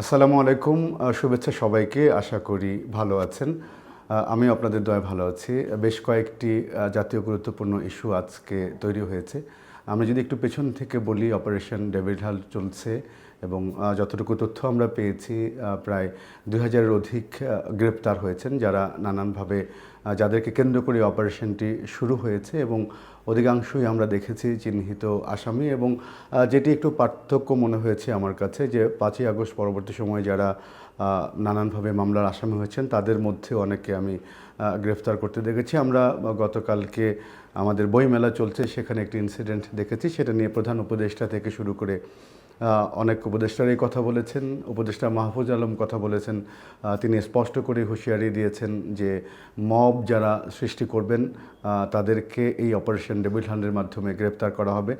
আসসালামু আলাইকুম শুভেচ্ছা সবাইকে, আশা করি ভালো আছেন। আমি আপনাদের দয়া ভালো আছি। বেশ কয়েকটি জাতীয় গুরুত্বপূর্ণ ইস্যু আজকে তৈরি হয়েছে। আমরা যদি একটু পেছন থেকে বলি, অপারেশন ডেভিড হাল চলছে এবং যতটুকু তথ্য আমরা পেয়েছি প্রায় দুই হাজারের অধিক গ্রেপ্তার হয়েছেন যারা নানানভাবে যাদেরকে কেন্দ্র করে অপারেশনটি শুরু হয়েছে এবং অধিকাংশই আমরা দেখেছি চিহ্নিত আসামি এবং যেটি একটু পার্থক্য মনে হয়েছে আমার কাছে যে পাঁচই আগস্ট পরবর্তী সময়ে যারা নানানভাবে মামলার আসামি হয়েছেন তাদের মধ্যে অনেকে আমি গ্রেফতার করতে দেখেছি। আমরা গতকালকে আমাদের বইমেলা চলছে, সেখানে একটি ইনসিডেন্ট দেখেছি। সেটা নিয়ে প্রধান উপদেষ্টা থেকে শুরু করে অনেক উপদেষ্টারাই কথা বলেছেন। উপদেষ্টা মাহফুজ আলম কথা বলেছেন। তিনি স্পষ্ট করে হুঁশিয়ারি দিয়েছেন যে মব যারা সৃষ্টি করবেন তাদেরকে এই অপারেশন ডেবিল হান্ডের মাধ্যমে গ্রেপ্তার করা হবে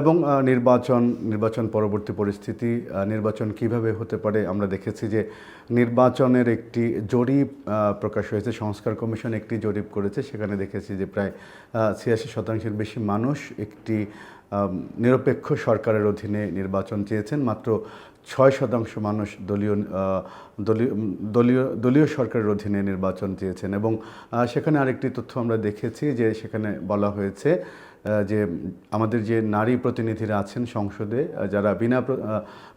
এবং নির্বাচন নির্বাচন পরবর্তী পরিস্থিতি নির্বাচন কীভাবে হতে পারে আমরা দেখেছি যে নির্বাচনের একটি জরিপ প্রকাশ হয়েছে, সংস্কার কমিশন একটি জরিপ করেছে, সেখানে দেখেছি যে প্রায় ছিয়াশি শতাংশের বেশি মানুষ একটি নিরপেক্ষ সরকারের অধীনে নির্বাচন চেয়েছেন, মাত্র ছয় শতাংশ মানুষ দলীয় দলীয় দলীয় দলীয় সরকারের অধীনে নির্বাচন চেয়েছেন এবং সেখানে আরেকটি তথ্য আমরা দেখেছি যে সেখানে বলা হয়েছে যে আমাদের যে নারী প্রতিনিধিরা আছেন সংসদে যারা বিনা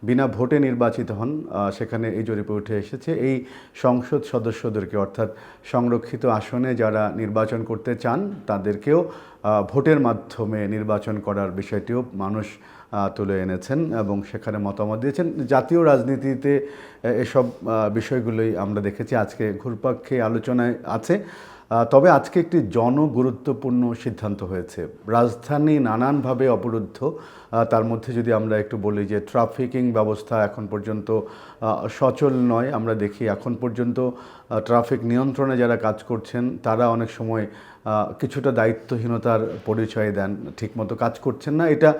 বিনা ভোটে নির্বাচিত হন সেখানে এই জরিপে উঠে এসেছে। এই সংসদ সদস্যদেরকে, অর্থাৎ সংরক্ষিত আসনে যারা নির্বাচন করতে চান, তাদেরকেও ভোটের মাধ্যমে নির্বাচন করার বিষয়টিও মানুষ তুলে এনেছেন এবং সেখানে মতামত দিয়েছেন। জাতীয় রাজনীতিতে এসব বিষয়গুলোই আমরা দেখেছি। আজকে ঘুরপাক খেয়ে আলোচনায় আছে। তবে আজকে একটি জনগুরুত্বপূর্ণ সিদ্ধান্ত হয়েছে। রাজধানী নানানভাবে অবরুদ্ধ। তার মধ্যে যদি আমরা একটু বলি যে ট্রাফিকিং ব্যবস্থা এখন পর্যন্ত সচল নয়। আমরা দেখি এখন পর্যন্ত ট্রাফিক নিয়ন্ত্রণে যারা কাজ করছেন, তারা অনেক সময় কিছুটা দায়িত্বহীনতার পরিচয় দেন, ঠিকমতো কাজ করছেন না। এটা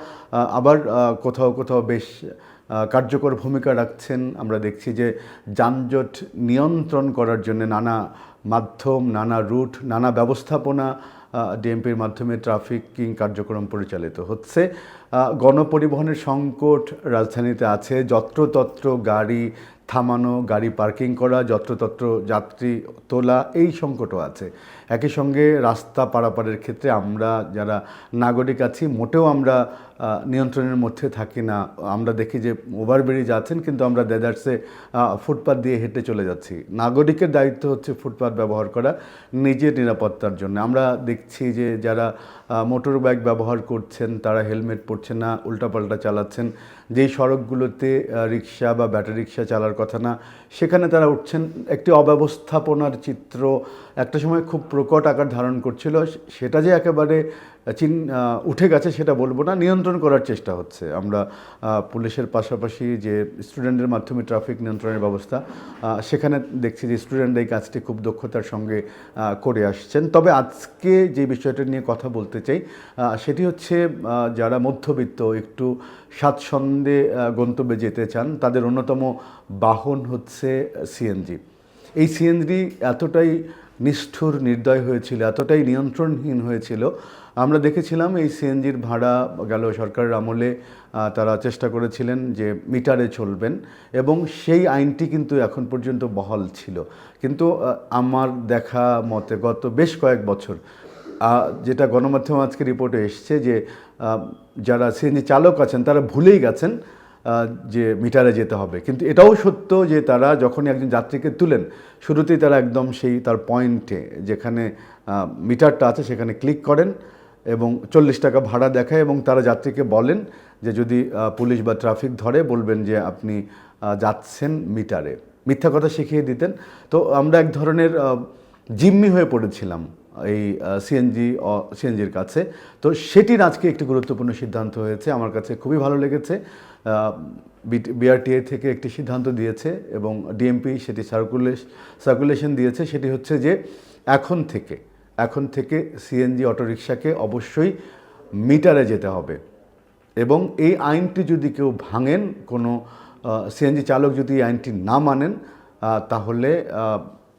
আবার কোথাও কোথাও বেশ কার্যকর ভূমিকা রাখছেন। আমরা দেখছি যে যানজট নিয়ন্ত্রণ করার জন্য নানা মাধ্যম, নানা রুট, নানা ব্যবস্থাপনা ডিএমপির মাধ্যমে ট্রাফিকিং কার্যক্রম পরিচালিত হচ্ছে। গণপরিবহনের সংকট রাজধানীতে আছে। যত্রতত্র গাড়ি থামানো, গাড়ি পার্কিং করা, যত্রতত্র যাত্রী তোলা, এই সংকটও আছে। একই সঙ্গে রাস্তা পারাপারের ক্ষেত্রে আমরা যারা নাগরিক আছি, মোটেও আমরা নিয়ন্ত্রণের মধ্যে থাকি না। আমরা দেখি যে ওভারব্রিজ আছেন, কিন্তু আমরা দেদার্সে ফুটপাথ দিয়ে হেঁটে চলে যাচ্ছি। নাগরিকের দায়িত্ব হচ্ছে ফুটপাথ ব্যবহার করা, নিজের নিরাপত্তার জন্য। আমরা দেখছি যে যারা মোটর বাইক ব্যবহার করছেন, তারা হেলমেট পরছেন না, উল্টাপাল্টা চালাচ্ছেন। যেই সড়কগুলোতে রিক্সা বা ব্যাটারি রিক্সা চালার কথা না, সেখানে তারা উঠছেন। একটি অব্যবস্থাপনার চিত্র, একটা সময় খুব প্রকট আকার ধারণ করছিল, সেটা যে একেবারে চিন উঠে গেছে সেটা বলব না, নিয়ন্ত্রণ করার চেষ্টা হচ্ছে। আমরা পুলিশের পাশাপাশি যে স্টুডেন্টের মাধ্যমে ট্রাফিক নিয়ন্ত্রণের ব্যবস্থা সেখানে দেখছি যে স্টুডেন্টরা এই কাজটি খুব দক্ষতার সঙ্গে করে আসছেন। তবে আজকে যে বিষয়টা নিয়ে কথা বলতে চাই সেটি হচ্ছে যারা মধ্যবিত্ত, একটু স্বাচ্ছন্দ্যে গন্তব্যে যেতে চান, তাদের অন্যতম বাহন হচ্ছে সিএনজি এই সিএনজি এতটাই নিষ্ঠুর, নির্দয় হয়েছিল, এতটাই নিয়ন্ত্রণহীন হয়েছিল। আমরা দেখেছিলাম এই সিএনজির ভাড়া গেল সরকারের আমলে তারা চেষ্টা করেছিলেন যে মিটারে চলবেন এবং সেই আইনটি কিন্তু এখন পর্যন্ত বহাল ছিল। কিন্তু আমার দেখা মতে গত বেশ কয়েক বছর যেটা গণমাধ্যম আজকে রিপোর্টে এসছে যে যারা সিএনজি চালক আছেন তারা ভুলেই গেছেন। যে মিটারে যেতে হবে। কিন্তু এটাও সত্য যে তারা যখন একজন যাত্রীকে তুলেন, শুরুতেই তারা একদম সেই তার পয়েন্টে যেখানে মিটারটা আছে সেখানে ক্লিক করেন এবং চল্লিশ টাকা ভাড়া দেখায় এবং তারা যাত্রীকে বলেন যে যদি পুলিশ বা ট্রাফিক ধরে বলবেন যে আপনি যাচ্ছেন মিটারে। মিথ্যা কথা শিখিয়ে দিতেন। তো আমরা এক ধরনের জিম্মি হয়ে পড়েছিলাম। এই সিএনজি সিএনজির কাছে। তো সেটির আজকে একটি গুরুত্বপূর্ণ সিদ্ধান্ত হয়েছে। আমার কাছে খুবই ভালো লেগেছে। বিআরটিএ থেকে একটি সিদ্ধান্ত দিয়েছে এবং ডিএমপি সেটি সার্কুলেশ সার্কুলেশন দিয়েছে। সেটি হচ্ছে যে এখন থেকে এখন থেকে সিএনজি অটোরিকশাকে অবশ্যই মিটারে যেতে হবে এবং এই আইনটি যদি কেউ ভাঙেন, কোনো সিএনজি চালক যদি এই আইনটি না মানেন তাহলে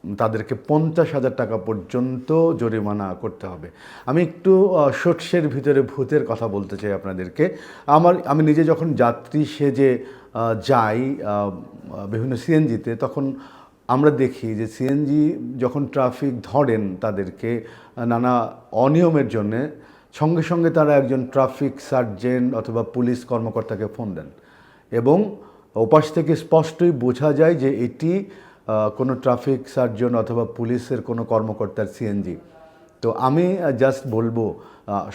তাদেরকে পঞ্চাশ হাজার টাকা পর্যন্ত জরিমানা করতে হবে। আমি একটু শস্যের ভিতরে ভূতের কথা বলতে চাই আপনাদেরকে। আমার, আমি নিজে যখন যাত্রী সেজে যাই বিভিন্ন সিএনজিতে, তখন আমরা দেখি যে সিএনজি যখন ট্রাফিক ধরেন তাদেরকে নানা অনিয়মের জন্যে, সঙ্গে সঙ্গে তারা একজন ট্রাফিক সার্জেন্ট অথবা পুলিশ কর্মকর্তাকে ফোন দেন। এবং ওপাশ থেকে স্পষ্টই বোঝা যায় যে এটি কোনো ট্রাফিক সার্জন অথবা পুলিশের কোনো কর্মকর্তার সিএনজি তো আমি জাস্ট বলব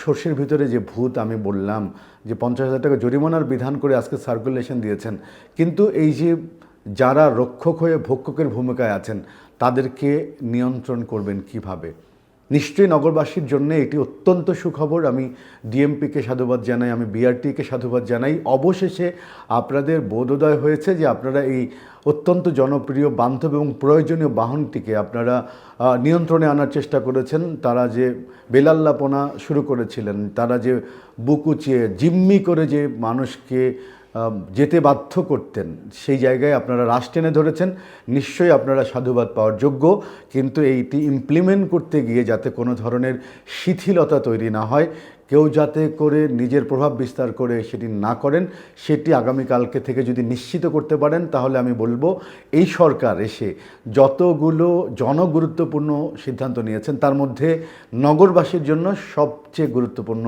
শস্যের ভিতরে যে ভূত আমি বললাম, যে পঞ্চাশ হাজার টাকা জরিমানার বিধান করে আজকে সার্কুলেশন দিয়েছেন, কিন্তু এই যে যারা রক্ষক হয়ে ভক্ষকের ভূমিকায় আছেন, তাদেরকে নিয়ন্ত্রণ করবেন কীভাবে? নিশ্চয়ই নগরবাসীর জন্য এটি অত্যন্ত সুখবর। আমি ডিএমপিকে সাধুবাদ জানাই, আমি বিআরটিকে সাধুবাদ জানাই। অবশেষে আপনাদের বোধোদয় হয়েছে যে আপনারা এই অত্যন্ত জনপ্রিয় বান্ধব এবং প্রয়োজনীয় বাহনটিকে আপনারা নিয়ন্ত্রণে আনার চেষ্টা করেছেন। তারা যে বেলাল্লাপনা শুরু করেছিলেন, তারা যে বুকুচিয়ে, জিম্মি করে যে মানুষকে যেতে বাধ্য করতেন। সেই জায়গায় আপনারা রাশ টেনে ধরেছেন। নিশ্চয়ই আপনারা সাধুবাদ পাওয়ার যোগ্য। কিন্তু এইটি ইমপ্লিমেন্ট করতে গিয়ে যাতে কোনো ধরনের শিথিলতা তৈরি না হয় কেউ যাতে করে নিজের প্রভাব বিস্তার করে সেটি না করেন, সেটি আগামীকালকে থেকে যদি নিশ্চিত করতে পারেন, তাহলে আমি বলব এই সরকার এসে যতগুলো জনগুরুত্বপূর্ণ সিদ্ধান্ত নিয়েছেন, তার মধ্যে নগরবাসীর জন্য সবচেয়ে গুরুত্বপূর্ণ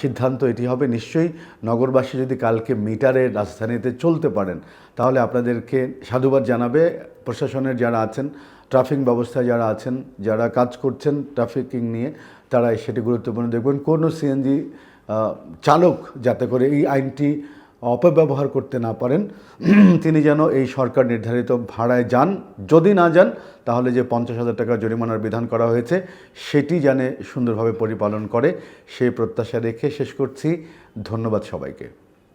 সিদ্ধান্ত এটি হবে নিশ্চয়ই নগরবাসী যদি কালকে মিটারে রাজধানীতে চলতে পারেন, তাহলে আপনাদেরকে সাধুবাদ জানাবে প্রশাসনের যারা আছেন ট্রাফিক ব্যবস্থায় যারা আছেন, যারা কাজ করছেন ট্রাফিকিং নিয়ে, তারা সেটি গুরুত্বপূর্ণ। দেখবেন কোনো সিএনজি চালক যাতে করে এই আইনটি অপব্যবহার করতে না পারেন, তিনি যেন এই সরকার নির্ধারিত ভাড়ায় যান। যদি না যান, তাহলে যে পঞ্চাশ হাজার টাকা জরিমানার বিধান করা হয়েছে, সেটি যেন সুন্দরভাবে পরিপালন করে, সেই প্রত্যাশা রেখে শেষ করছি। ধন্যবাদ সবাইকে।